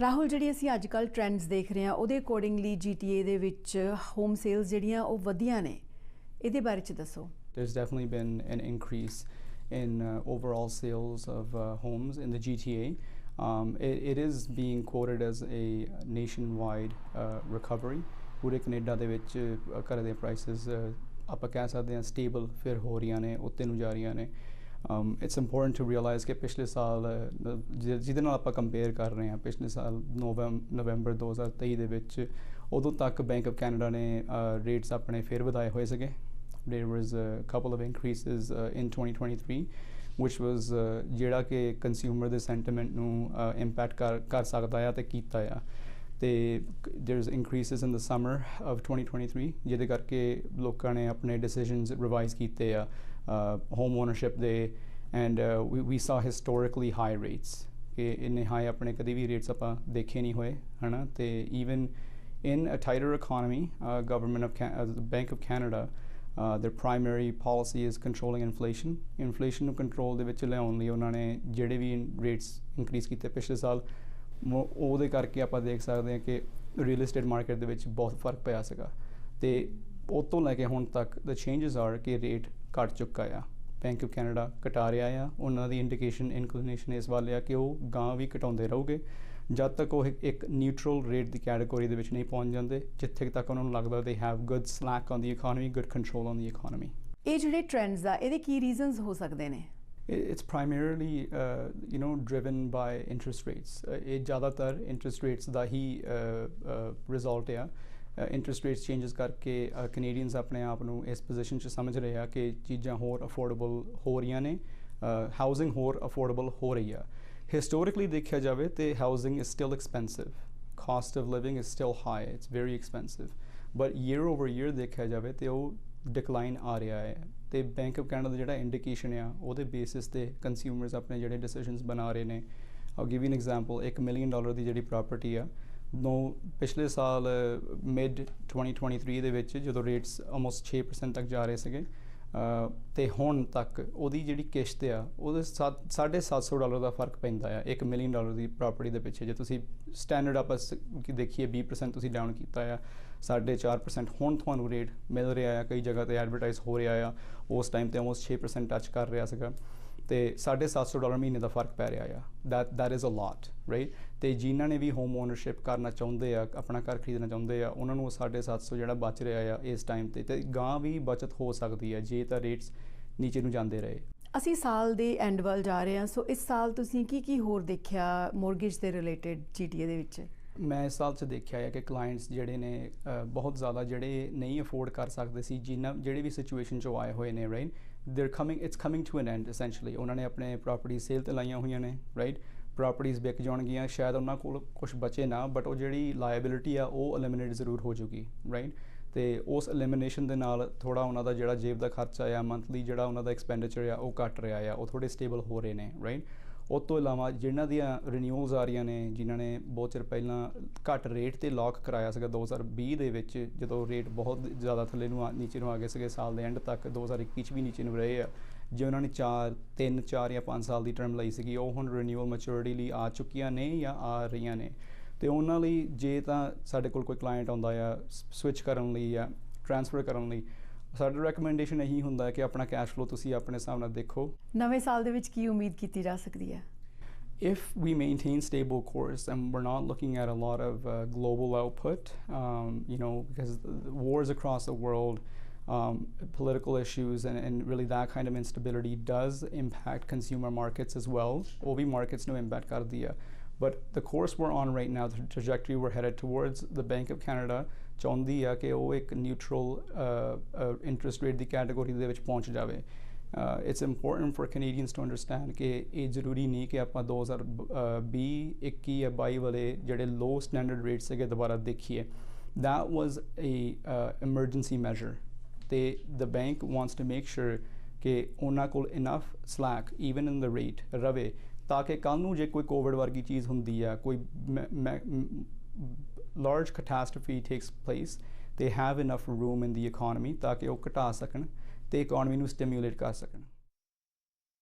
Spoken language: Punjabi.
ਰਾਹੁਲ ਜਿਹੜੀ ਅਸੀਂ ਅੱਜ ਕੱਲ ਟ੍ਰੈਂਡਸ ਦੇਖ ਰਹੇ ਹਾਂ ਉਹਦੇ ਅਕੋਰਡਿੰਗਲੀ GTA ਦੇ ਵਿੱਚ ਹੋਮ ਸੇਲਸ ਜਿਹੜੀਆਂ ਉਹ ਵਧੀਆਂ ਨੇ ਇਹਦੇ ਬਾਰੇ ਚ ਦੱਸੋ There's definitely been an increase in uh, overall sales of uh, homes in the GTA. Um, it, it is being quoted as a nationwide uh, recovery. ਪੂਰੇ ਕੈਨੇਡਾ ਦੇ ਵਿੱਚ uh, ਘਰ ਦੇ ਪ੍ਰਾਈਸਸ ਆਪਾਂ ਕਹਿ ਸਕਦੇ ਹਾਂ ਸਟੇਬਲ ਫਿਰ ਹੋ ਰਹੀਆਂ ਨੇ ਉੱਤੇ ਨੂੰ ਜਾ ਰਹੀਆਂ ਨੇ ਇਟਸ ਇੰਪੋਰਟੈਂਟ ਟੂ ਰਿਅਲਾਈਜ਼ ਕਿ ਪਿਛਲੇ ਸਾਲ ਜਿਹਦੇ ਨਾਲ ਆਪਾਂ ਕੰਪੇਅਰ ਕਰ ਰਹੇ ਹਾਂ ਪਿਛਲੇ ਸਾਲ ਨਵੰਬਰ 2023 ਦੇ ਵਿੱਚ ਉਦੋਂ ਤੱਕ ਬੈਂਕ ਆਫ ਕੈਨੇਡਾ ਨੇ ਰੇਟਸ ਆਪਣੇ ਫੇਰ ਵਧਾਏ ਹੋਏ ਸੀਗੇ there was a couple of increases uh, in 2023 which was ਜਿਹੜਾ ਕਿ ਕੰਜ਼ਿਊਮਰ ਦੇ ਸੈਂਟੀਮੈਂਟ ਨੂੰ ਇੰਪੈਕਟ ਕਰ ਕਰ ਸਕਦਾ ਆ ਤੇ ਕੀਤਾ ਆ ਤੇ there is increases in the summer of 2023 ਜਿਹਦੇ ਕਰਕੇ ਲੋਕਾਂ ਨੇ ਆਪਣੇ ਡਿਸੀਜਨਸ ਰਿਵਾਈਜ਼ ਕੀਤੇ ਆ uh, home ownership ਦੇ and uh, we, we saw historically high rates ਕਿ ਇੰਨੇ ਹਾਈ ਆਪਣੇ ਕਦੀ ਵੀ ਰੇਟਸ ਆਪਾਂ ਦੇਖੇ ਨਹੀਂ ਹੋਏ ਹਨਾ ਤੇ even in a tighter economy uh, government of Can- uh, the bank of canada Uh, their primary policy is controlling inflation. Inflation ਨੂੰ ਕੰਟਰੋਲ ਦੇ ਵਿੱਚ ਲਿਆਉਣ ਲਈ ਉਹਨਾਂ ਨੇ ਜਿਹੜੇ ਵੀ ਰੇਟਸ ਇਨਕਰੀਜ਼ ਕੀਤੇ ਪਿਛਲੇ ਸਾਲ ਮੋ- ਉਹਦੇ ਕਰਕੇ ਆਪਾਂ ਦੇਖ ਸਕਦੇ ਹਾਂ ਕਿ ਰੀਅਲ ਏਸਟੇਟ ਮਾਰਕੀਟ ਦੇ ਵਿੱਚ ਬਹੁਤ ਫਰਕ ਪਿਆ ਸੀਗਾ ਤੇ ਉਹ ਤੋਂ ਲੈ ਕੇ ਹੁਣ ਤੱਕ ਦ ਚੇਂਜਸ ਆਰ ਕਿ ਰੇਟ ਘਟ ਚੁੱਕਾ ਆ। ਬੈਂਕ ਆਫ ਕੈਨੇਡਾ ਘਟਾ ਰਿਹਾ ਆ। ਉਹਨਾਂ ਦੀ ਇੰਡੀਕੇਸ਼ਨ ਇਨਕਲੀਨੇਸ਼ਨ ਇਸ ਵੱਲ ਆ ਕਿ ਉਹ ਗਾਂ ਵੀ ਘਟਾਉਂਦੇ ਰਹੋਗੇ। ਜਦ ਤੱਕ ਉਹ ਇੱਕ- ਨਿਊਟਰਲ ਰੇਟ ਦੀ ਕੈਟਾਗਰੀ ਦੇ ਵਿੱਚ ਨਹੀਂ ਪਹੁੰਚ ਜਾਂਦੇ ਜਿੱਥੇ ਤੱਕ ਉਹਨਾਂ ਨੂੰ ਲੱਗਦਾ they have good slack on the economy good control on the economy ਇਹ ਜਿਹੜੇ ਟ੍ਰੈਂਡਸ ਆ ਇਹਦੇ ਕੀ ਰੀਜ਼ਨਸ ਹੋ ਸਕਦੇ ਨੇ? It's primarily, uh, you know, driven by interest rates. Uh, ਇਹ ਜ਼ਿਆਦਾਤਰ interest rates ਦਾ ਹੀ ਰਿਜ਼ਲਟ ਆ। ਇੰਟਰਸਟ ਰੇਟਸ ਚੇਂਜਸ ਕਰਕੇ ਕੈਨੇਡੀਅਨਸ ਆਪਣੇ ਆਪ ਨੂੰ ਇਸ ਪੋਜੀਸ਼ਨ 'ਚ ਸਮਝ ਰਹੇ ਆ ਕਿ ਚੀਜ਼ਾਂ ਹੋਰ ਅਫੋਰਡੇਬਲ ਹੋ ਰਹੀਆਂ ਨੇ ਹਾਊਸਿੰਗ ਹੋਰ ਅਫੋਰਡੇਬਲ ਹੋ ਰਹੀ ਆ। ਹਿਸਟੋਰੀਕਲੀ ਦੇਖਿਆ ਜਾਵੇ ਤੇ housing is still expensive cost of living is still high it's very expensive but year over year ਦੇਖਿਆ ਜਾਵੇ ਤੇ ਉਹ ਡਿਕਲਾਈਨ ਆ ਰਿਹਾ ਹੈ। ਤੇ ਬੈਂਕ ਆਫ ਕੈਨੇਡਾ ਦਾ ਜਿਹੜਾ ਇੰਡੀਕੇਸ਼ਨ ਆ, ਉਹਦੇ ਬੇਸਿਸ ਤੇ ਕੰਜ਼ਿਊਮਰਸ ਆਪਣੇ ਜਿਹੜੇ ਡਿਸੀਜਨਸ ਬਣਾ ਰਹੇ ਨੇ। I'll give you an example 1 million dollar ਦੀ ਜਿਹੜੀ ਪ੍ਰਾਪਰਟੀ ਆ ਨੋ ਪਿਛਲੇ ਸਾਲ ਮਿਡ 2023 ਦੇ ਵਿੱਚ ਜਦੋਂ ਰੇਟਸ ਆਲਮੋਸਟ 6% ਤੱਕ ਜਾ ਰਹੇ ਸੀਗੇ ਅ, ਤੇ ਹੁਣ ਤੱਕ ਉਹਦੀ ਜਿਹੜੀ ਕਿਸ਼ਤ ਆ ਉਹਦੇ 750 ਡਾਲਰ ਦਾ ਫ਼ਰਕ ਪੈਂਦਾ ਆ 1 ਮਿਲੀਅਨ ਡਾਲਰ ਦੀ ਪ੍ਰਾਪਰਟੀ ਦੇ ਪਿੱਛੇ। ਜੇ ਤੁਸੀਂ ਸਟੈਂਡਰਡ ਆਪਾਂ ਸ- ਦੇਖੀਏ 20% ਤੁਸੀਂ ਡਾਊਨ ਕੀਤਾ ਆ 4.5% ਹੁਣ ਤੁਹਾਨੂੰ ਰੇਟ ਮਿਲ ਰਿਹਾ ਆ ਕਈ ਜਗ੍ਹਾ ਤੇ ਐਡਵਰਟਾਈਜ਼ ਹੋ ਰਿਹਾ ਆ ਉਸ ਟਾਈਮ ਤੇ ਆਲਮੋਸਟ 6% ਟੱਚ ਕਰ ਰਿਹਾ ਸੀਗਾ। ਤੇ 750 ਡਾਲਰ ਮਹੀਨੇ ਦਾ ਫ਼ਰਕ ਪੈ ਰਿਹਾ ਆ। That that is a lot, right? ਤੇ ਜਿਨ੍ਹਾਂ ਨੇ ਵੀ ਹੋਮ ਓਨਰਸ਼ਿਪ ਕਰਨਾ ਚਾਹੁੰਦੇ ਆ, ਆਪਣਾ ਘਰ ਖਰੀਦਣਾ ਚਾਹੁੰਦੇ ਆ, ਉਹਨਾਂ ਨੂੰ ਉਹ 750 ਜਿਹੜਾ ਬਚ ਰਿਹਾ ਆ ਇਸ ਟਾਈਮ ਤੇ ਤੇ ਗਾਂ ਵੀ ਬਚਤ ਹੋ ਸਕਦੀ ਹੈ ਜੇ ਤਾਂ ਰੇਟਸ ਨੀਚੇ ਨੂੰ ਜਾਂਦੇ ਰਹੇ। ਅਸੀਂ ਸਾਲ ਦੇ ਐਂਡ ਵੱਲ ਜਾ ਰਹੇ ਹਾਂ ਸੋ ਇਸ ਸਾਲ ਤੁਸੀਂ ਕੀ ਕੀ ਹੋਰ ਦੇਖਿਆ ਮੋਰਗੇਜ ਦੇ ਰਿਲੇਟਡ GTA ਦੇ ਵਿੱਚ? ਮੈਂ ਇਸ ਸਾਲ ਚ ਦੇਖਿਆ ਹੈ ਕਿ ਕਲਾਇੰਟਸ ਜਿਹੜੇ ਨੇ ਬਹੁਤ ਜ਼ਿਆਦਾ ਜਿਹੜੇ ਨਹੀਂ ਅਫੋਰਡ ਕਰ ਸਕਦੇ ਸੀ ਜਿਨ੍ਹਾਂ ਜਿਹੜੇ ਵੀ ਸਿਚੁਏਸ਼ਨ ਚੋਂ ਆਏ ਹੋਏ ਨੇ right they're coming it's coming to an end essentially ਉਹਨਾਂ ਨੇ ਆਪਣੇ ਪ੍ਰਾਪਰਟੀ ਸੇਲ ਤੇ ਲਾਈਆਂ ਹੋਈਆਂ ਨੇ ਰਾਈਟ ਪ੍ਰਾਪਰਟੀਆਂ ਵਿਕ ਜਾਣਗੀਆਂ, ਸ਼ਾਇਦ ਉਹਨਾਂ ਕੋਲ ਕੁਝ ਬਚੇ ਨਾ ਬਟ ਉਹ ਜਿਹੜੀ ਲਾਇਬਿਲਿਟੀ ਆ, ਉਹ ਐਲੀਮੀਨੇਟ ਜ਼ਰੂਰ ਹੋ ਜੂਗੀ ਰਾਈਟ ਤੇ ਉਸ ਐਲੀਮੀਨੇਸ਼ਨ ਦੇ ਨਾਲ ਥੋੜਾ ਉਹਨਾਂ ਦਾ ਜਿਹੜਾ ਜੇਬ ਦਾ ਖਰਚਾ ਆ ਮੰਥਲੀ ਜਿਹੜਾ ਉਹਨਾਂ ਦਾ ਐਕਸਪੈਂਡੀਚਰ ਆ, ਉਹ ਘਟ ਰਿਹਾ ਆ, ਉਹ ਥੋੜੇ ਸਟੇਬਲ ਹੋ ਰਹੇ ਨੇ ਰਾਈਟ ਉਹ ਤੋਂ ਇਲਾਵਾ ਜਿਨ੍ਹਾਂ ਦੀਆਂ ਰੀਨਿਊਅਲਸ ਆ ਰਹੀਆਂ ਨੇ, ਜਿਨ੍ਹਾਂ ਨੇ ਬਹੁਤ ਚਿਰ ਪਹਿਲਾਂ ਘੱਟ ਰੇਟ ਤੇ ਲੌਕ ਕਰਾਇਆ ਸੀਗਾ 2020 ਦੇ ਵਿੱਚ, ਜਦੋਂ ਰੇਟ ਬਹੁਤ ਜ਼ਿਆਦਾ ਥੱਲੇ ਨੂੰ ਆ- ਨੀਚੇ ਨੂੰ ਆ ਗਏ ਸੀਗੇ ਸਾਲ ਦੇ ਐਂਡ ਤੱਕ 2021 ਚ ਵੀ ਨੀਚੇ ਨੂੰ ਰਹੇ ਆ। ਜੇ ਉਹਨਾਂ ਨੇ 4 3 4 ਜਾਂ 5 ਸਾਲ ਦੀ ਟਰਮ ਲਈ ਸੀਗੀ, ਉਹ ਹੁਣ ਰੀਨਿਊਅਲ ਮੈਚੁਰਿਟੀ ਲਈ ਆ ਚੁੱਕੀਆਂ ਨੇ ਜਾਂ ਆ ਰਹੀਆਂ ਨੇ। ਤੇ ਉਹਨਾਂ ਲਈ ਜੇ ਤਾਂ ਸਾਡੇ ਕੋਲ ਕੋਈ ਕਲਾਇੰਟ ਆਉਂਦਾ ਆ ਸਵਿਚ ਕਰਨ ਲਈ ਜਾਂ ਟ੍ਰਾਂਸਫਰ ਕਰਨ ਲਈ ਸਾਡਾ ਰეკਮੈਂਡੇਸ਼ਨ ਇਹੀ ਹੁੰਦਾ ਕਿ ਆਪਣਾ ਕੈਸ਼ ਫਲੋ ਤੁਸੀਂ ਆਪਣੇ ਹਿਸਾਬ ਨਾਲ ਦੇਖੋ। ਨਵੇਂ ਸਾਲ ਦੇ ਵਿੱਚ ਕੀ ਉਮੀਦ ਕੀਤੀ ਜਾ ਸਕਦੀ ਹੈ? If we maintain stable course and we're not looking at a lot of uh, global output, um, you know, because wars across the world, um, political issues, and, and, really that kind of instability does impact consumer markets as well. Will be markets no impact out of But the course we're on right now, the trajectory we're headed towards, the Bank of Canada ਚਾਹੁੰਦੀ ਆ ਕਿ ਉਹ ਇੱਕ ਨਿਊਟਰਲ ਇੰਟਰਸਟ ਰੇਟ ਦੀ ਕੈਟਾਗਰੀ ਦੇ ਵਿੱਚ ਪਹੁੰਚ ਜਾਵੇ it's important for Canadians to understand ਕਿ ਇਹ ਜ਼ਰੂਰੀ ਨਹੀਂ ਕਿ ਆਪਾਂ 2020 21 ਜਾਂ 22 ਵਾਲੇ ਜਿਹੜੇ ਲੋ ਸਟੈਂਡਰਡ ਰੇਟ ਸੀਗੇ ਦੁਬਾਰਾ ਦੇਖੀਏ that was a uh, emergency measure they the bank wants to make sure ਕਿ ਉਹਨਾਂ ਕੋਲ enough slack even in the rate ਰਵੇ ਤਾਂ ਕਿ ਕੱਲ ਨੂੰ ਜੇ ਕੋਈ ਕੋਵਿਡ ਵਰਗੀ ਚੀਜ਼ ਹੁੰਦੀ ਆ ਕੋਈ large catastrophe takes place they have enough room in the economy ਤਾਂ ਕਿ ਉਹ ਘਟਾ ਸਕਣ ਤੇ ਇਕਨੋਮੀ ਨੂੰ ਸਟਿਮੂਲੇਟ ਕਰ ਸਕਣ